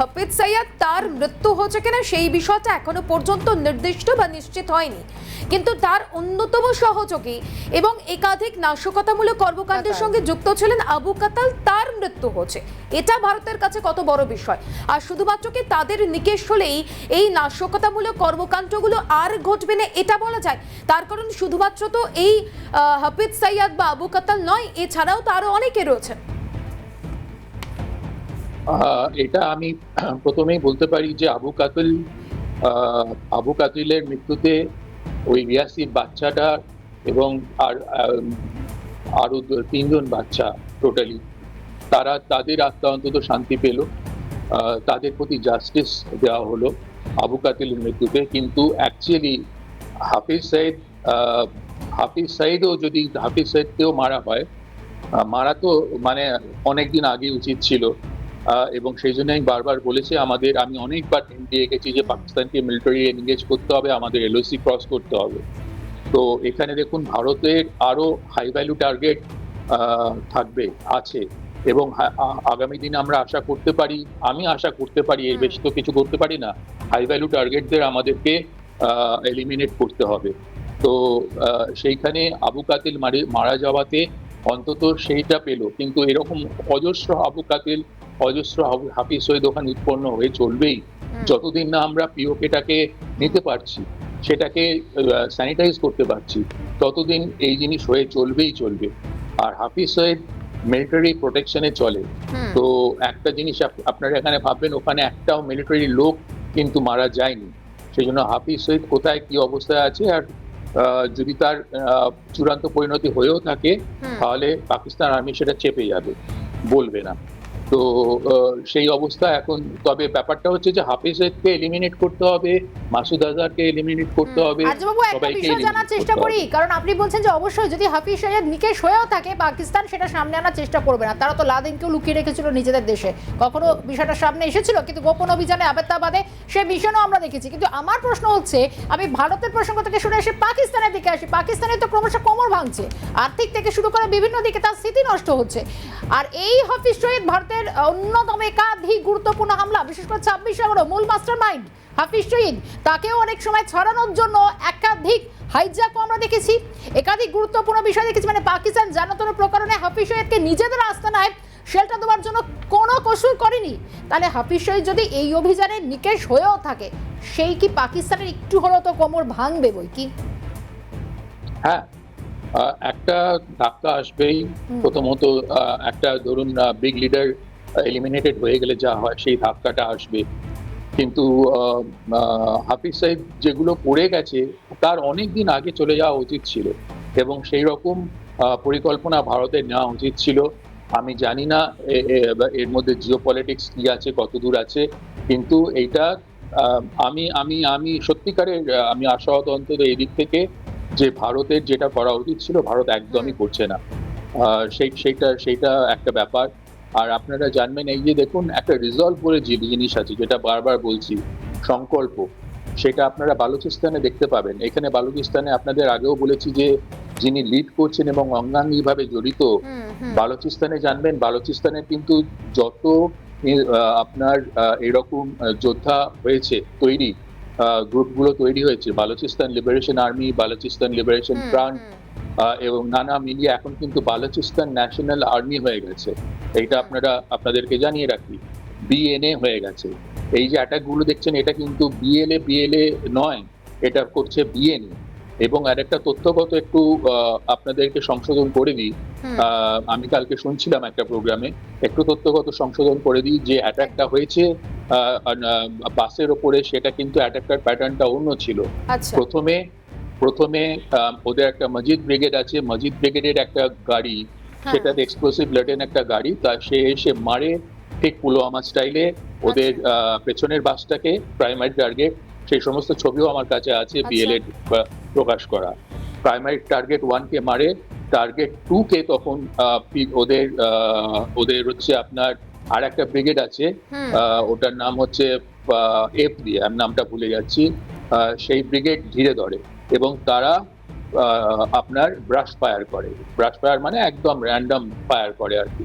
হাফিজ সাইয়াদ তার মৃত্যু হয়েছে কিনা সেই বিষয়টা এখনও পর্যন্ত নির্দিষ্ট বা নিশ্চিত হয়নি। কিন্তু তার অন্যতম সহযোগী এবং একাধিক নাশকতামূলক কর্মকাণ্ডের সঙ্গে যুক্ত ছিলেন আবু কাতাল তার মৃত্যু হয়েছে। এটা ভারতের কাছে কত বড় বিষয়। আর শুধুমাত্র কি তাদের নিকেশ হলেই এই নাশকতামূলক কর্মকাণ্ডগুলো আর ঘটবে না এটা বলা যায়? তার কারণ শুধুমাত্র তো এই হাফিজ সাইয়াদ বা আবু কাতাল নয় এছাড়াও তো আরও অনেকে রয়েছেন। এটা আমি প্রথমেই বলতে পারি যে আবু কাতিল আবু কাতিলের মৃত্যুতে ওই রিয়াসি বাচ্চাটা এবং আর আরও তিনজন বাচ্চা টোটালি তারা তাদের আত্মা অন্তত শান্তি পেল। তাদের প্রতি জাস্টিস দেওয়া হলো আবু কাতিলের মৃত্যুতে। কিন্তু অ্যাকচুয়ালি হাফিজ সাইদ হাফিজ সাইদও যদি, হাফিজ সাইদকেও মারা হয় মারা তো মানে অনেকদিন আগে উচিত ছিল। এবং সেই জন্য আমি বারবার বলেছি আমাদের আমি অনেকবার হিন্ট দিয়ে গেছি যে পাকিস্তানকে মিলিটারি এনগেজ করতে হবে আমাদের এলওসি ক্রস করতে হবে। তো এখানে দেখুন ভারতের আরও হাই ভ্যালু টার্গেট থাকবে আছে। এবং আগামী দিনে আমরা আশা করতে পারি আমি আশা করতে পারি এর বেশি তো কিছু করতে পারি না হাই ভ্যালু টার্গেটদের আমাদেরকে এলিমিনেট করতে হবে। তো সেইখানে আবু কাতিল মারা যাওয়াতে অন্তত সেইটা পেল। কিন্তু এরকম অজস্র আবু কাতিল অজস্র হাফিজ সৈয়দ ওখানে উৎপন্ন হয়ে চলবেই। যতদিন না আমরা পিওকেটাকে নিতে পারছি সেটাকে স্যানিটাইজ করতে পারছি ততদিন এই জিনিস হয়ে চলবেই চলবে। আর হাফিজ সৈয়দ মিলিটারি প্রোটেকশনে চলে। তো একটা জিনিস আপ- আপনারা এখানে ভাববেন ওখানে একটাও মিলিটারি লোক কিন্তু মারা যায়নি। সেই জন্য হাফিজ সৈয়দ কোথায় কি অবস্থায় আছে আর যদি তার চূড়ান্ত পরিণতি হয়েও থাকে তাহলে পাকিস্তান আর্মি সেটা চেপে যাবে বলবে না। তো সেই অবস্থা এখন। তবে ব্যাপারটা হচ্ছে যে হাফিজ সৈয়দকে এলিমিনেট করতে হবে মাসুদ আজহারকে এলিমিনেট করতে হবে একটা সবাইকে বিষয় জানার চেষ্টা করি কারণ আপনি বলছেন যে অবশ্যই যদি হাফিজ সাহেব নিকেশ হয়েও থাকে পাকিস্তান সেটা সামনে আনার চেষ্টা করবে না। তারা তো লাদেনকেও লুকিয়ে রেখেছিল নিজেদের দেশে। কখনো বিষয়টা সামনে এসেছিল কিন্তু গোপন অভিযানে আবেত্তাবাদে সে মিশনও আমরা দেখেছি। কিন্তু আমার প্রশ্ন হচ্ছে আমি ভারতের প্রসঙ্গ থেকে শুনে এসে পাকিস্তানের দিকে আসি। পাকিস্তানে তো ক্রমশ কোমর ভাঙছে। আর্থিক থেকে শুরু করে বিভিন্ন দিকে তার স্থিতি নষ্ট হচ্ছে। আর এই হাফিজ শহীদ ভারতের অন্যতম একাধিক গুরুত্বপূর্ণ হামলা বিশেষ করে ছাব্বিশ এগারো মূল মাস্টার মাইন্ড হাফিজ শহীদ। তাকেও অনেক সময় ছড়ানোর জন্য একাধিক হাইজ্যাকও আমরা দেখেছি। একাধিক গুরুত্বপূর্ণ বিষয় দেখেছি মানে পাকিস্তান জানাতন প্রকরণে হাফিজ শহীদকে নিজেদের আস্তানায় শেল্টার দেওয়ার জন্য কোনো কসুর করেনি। তাহলে হাফিজ শহীদ যদি এই অভিযানে নিকেশ হয়েও থাকে সেই কি পাকিস্তানের একটু হলেও তো কোমর ভাঙবে বই কি? হ্যাঁ একটা ধাক্কা আসবেই। প্রথমত একটা ধরুন বিগ লিডার এলিমিনেটেড হয়ে গেলে যা হয় সেই ধাক্কাটা আসবে। কিন্তু হাফিজ সাহেব যেগুলো পড়ে গেছে তার অনেক দিন আগে চলে যাওয়া উচিত ছিল এবং সেই রকম পরিকল্পনা ভারতের নেওয়া উচিত ছিল। আমি জানি না এর মধ্যে জিও পলিটিক্স কি আছে কত দূর আছে কিন্তু এইটা আমি আমি আমি সত্যিকারের আমি আশাহত অন্তত এই দিক থেকে যে ভারতের যেটা করা উচিত ছিল ভারত একদমই করছে না। সেই সেইটা সেইটা একটা ব্যাপার। আর আপনারা জানবেন এই যে দেখুন একটা রিজলভ বলে যে জিনিস আছে যেটা বারবার বলছি সংকল্প সেটা আপনারা বালুচিস্তানে দেখতে পাবেন এখানে বালুচিস্তানে আপনাদের আগেও বলেছি যে যিনি লিড করছেন এবং অঙ্গাঙ্গিভাবে জড়িত। বালুচিস্তানে জানবেন বালুচিস্তানে কিন্তু যত আপনার এরকম যোদ্ধা হয়েছে তৈরি গ্রুপগুলো তৈরি হয়েছে Balochistan Liberation Army Balochistan Liberation Front এবং নানা মিলিয়ে এখন কিন্তু বালুচিস্তান ন্যাশনাল আর্মি হয়ে গেছে। এইটা আপনারা আপনাদেরকে জানিয়ে রাখি বিএনএ হয়ে গেছে। এই যে অ্যাটাকগুলো দেখছেন এটা কিন্তু বিএলএ বিএলএ নয় এটা করছে বিএনএ এবং আর একটা তথ্যগত একটু আপনাদেরকে সংশোধন করে দিই। আমি কালকে শুনছিলাম একটা প্রোগ্রামে একটু তথ্যগত সংশোধন করে দিই যে অ্যাটাকটা হয়েছে বাসের ওপরে সেটা কিন্তু অ্যাটাকটার প্যাটার্নটা অন্য ছিল। আচ্ছা। প্রথমে প্রথমে ওদের একটা মজিদ ব্রিগেড আছে মজিদ ব্রিগেডের একটা গাড়ি। সেটাতে এক্সপ্লোসিভ লেটেন একটা গাড়ি তা সে এসে মারে ঠিক পুলওয়ামা স্টাইলে ওদের পেছনের বাসটাকে প্রাইমারি টার্গেট সেই সমস্ত ছবিও আমার কাছে আছে আচ্ছা। বিএলএ প্রকাশ করা। প্রাইমারি টার্গেট ওয়ানকে মারে টার্গেট টু কে তখন ওদের ওদের হচ্ছে আপনার আর একটা ব্রিগেড আছে ওটার নাম হচ্ছে এফ দিয়ে আমি নামটা ভুলে যাচ্ছি। সেই ব্রিগেড ঘিরে ধরে। এবং তারা আপনার ব্রাশ ফায়ার করে। ব্রাশ ফায়ার মানে একদম র্যান্ডম ফায়ার করে আর কি।